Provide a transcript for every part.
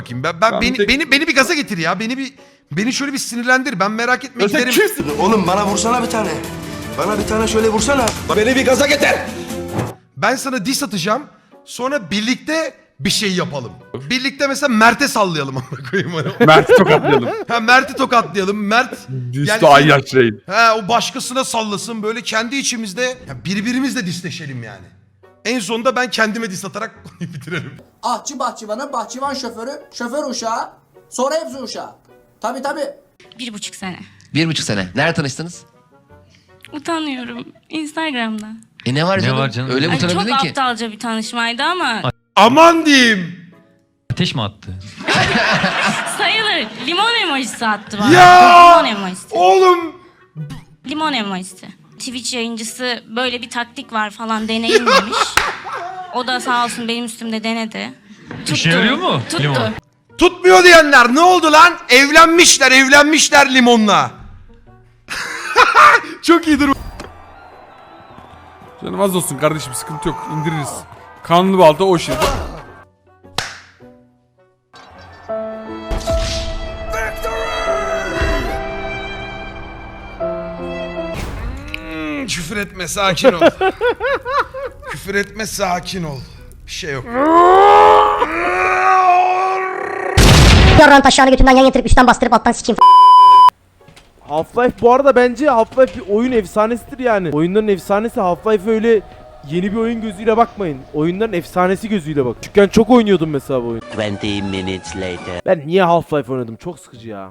bakayım. Ben, ben, Ben beni, tek- beni beni bir gaza getir ya. Beni bir beni şöyle bir sinirlendir. Ben merak isterim. kimsin? Oğlum bana vursana bir tane. Bana bir tane şöyle vursana. Beni bir gaza getir. Ben sana diss atacağım. Sonra birlikte bir şey yapalım. Birlikte mesela Mert'e sallayalım amına koyayım. Hani. Mert'i tokatlayalım. ha Mert'i tokatlayalım. Mert Disto Ayyaş Reyn. He o başkasına sallasın böyle kendi içimizde ya birbirimizle disleşelim yani. En sonunda ben kendime dis atarak konuyu bitirelim. Ahçı bahçıvanı, bahçıvan şoförü, şoför uşağı, sonra hepsi uşağı. Tabi tabi. Bir buçuk sene. Bir buçuk sene. Nerede tanıştınız? Utanıyorum. Instagram'da. E ne var Ne canım? var canım? Öyle mi Ay, çok utanabildin ki? aptalca bir tanışmaydı ama Aman diyeyim. Ateş mi attı? sayılır. Limon emojisi attı bana. Ya! Limon emojisi. Oğlum Limon emojisi. Twitch yayıncısı böyle bir taktik var falan deneyin demiş. O da sağ olsun benim üstümde denedi. Tuttu. İşe yarıyor mu? Tuttu. Limon. tutmuyor diyenler ne oldu lan? Evlenmişler evlenmişler limonla. Çok iyidir. Canım az olsun kardeşim sıkıntı yok indiririz. Kanlı balta o şey. Küfür etme sakin ol. Küfür etme sakin ol. Bir şey yok. Yarran taşağını götümden yan getirip üstten bastırıp alttan sikeyim. Half-Life bu arada bence Half-Life bir oyun efsanesidir yani. Oyunların efsanesi Half-Life öyle yeni bir oyun gözüyle bakmayın. Oyunların efsanesi gözüyle bak. Küçükken çok oynuyordum mesela bu oyunu. 20 minutes later. Ben niye Half-Life oynadım? Çok sıkıcı ya.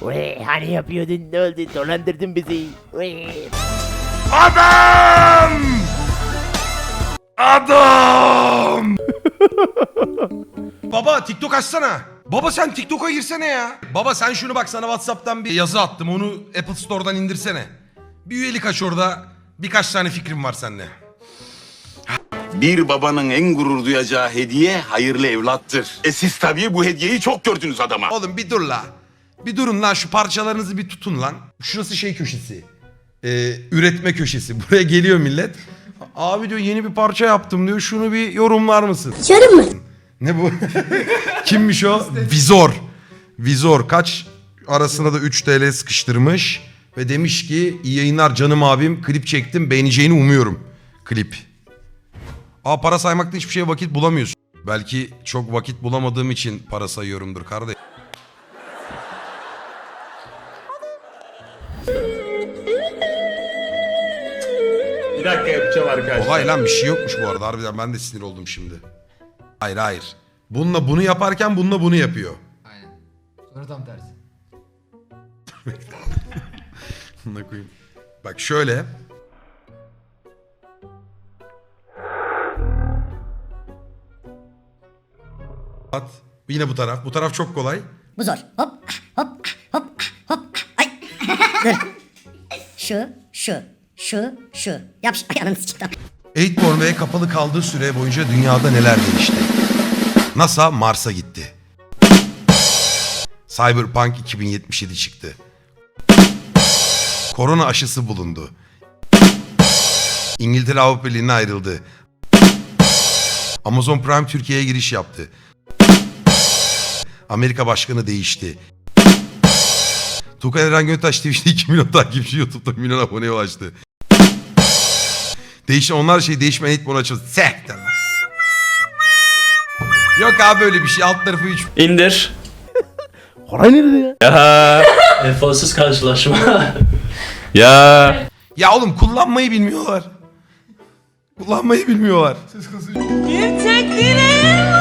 Uy, hani yapıyordun ne oldu dolandırdın bizi. Uy. Adam! Adam! Baba TikTok açsana. Baba sen TikTok'a girsene ya. Baba sen şunu bak sana Whatsapp'tan bir yazı attım. Onu Apple Store'dan indirsene. Bir üyelik aç orada. Birkaç tane fikrim var sende. Bir babanın en gurur duyacağı hediye hayırlı evlattır. E siz tabii bu hediyeyi çok gördünüz adama. Oğlum bir dur la. Bir durun lan şu parçalarınızı bir tutun lan. Şurası şey köşesi. Ee, üretme köşesi. Buraya geliyor millet. Abi diyor yeni bir parça yaptım diyor. Şunu bir yorumlar mısın? Yarım mı? Ne bu? Kimmiş o? Vizor. Vizor kaç arasına da 3 TL sıkıştırmış ve demiş ki iyi yayınlar canım abim klip çektim beğeneceğini umuyorum. Klip. Aa para saymakta hiçbir şeye vakit bulamıyorsun. Belki çok vakit bulamadığım için para sayıyorumdur kardeş. Bir dakika yapacağım arkadaşlar. Olay lan bir şey yokmuş bu arada harbiden ben de sinir oldum şimdi. Hayır hayır. Bununla bunu yaparken bununla bunu yapıyor. Aynen. Sonra tam tersi. Ne koyayım? Bak şöyle. At. Yine bu taraf. Bu taraf çok kolay. Bu zor. Hop hop hop hop. Ay. Dur. Şu şu şu şu. Yap şu ayağını. Eightborn ve kapalı kaldığı süre boyunca dünyada neler değişti? NASA Mars'a gitti. Cyberpunk 2077 çıktı. Korona aşısı bulundu. İngiltere Avrupa Birliği'ne ayrıldı. Amazon Prime Türkiye'ye giriş yaptı. Amerika başkanı değişti. Tukan Eren Göntaş Twitch'te 2 milyon takipçi, YouTube'da milyon aboneye ulaştı. Değişen onlar şey değişmeyen hitmon açıldı. Sektir lan. Yok abi böyle bir şey. Alt tarafı 3. İndir. Koray nerede ya? Ya. Enfosuz karşılaşma. Ya. Ya oğlum kullanmayı bilmiyorlar. Kullanmayı bilmiyorlar. Bir tek dileğim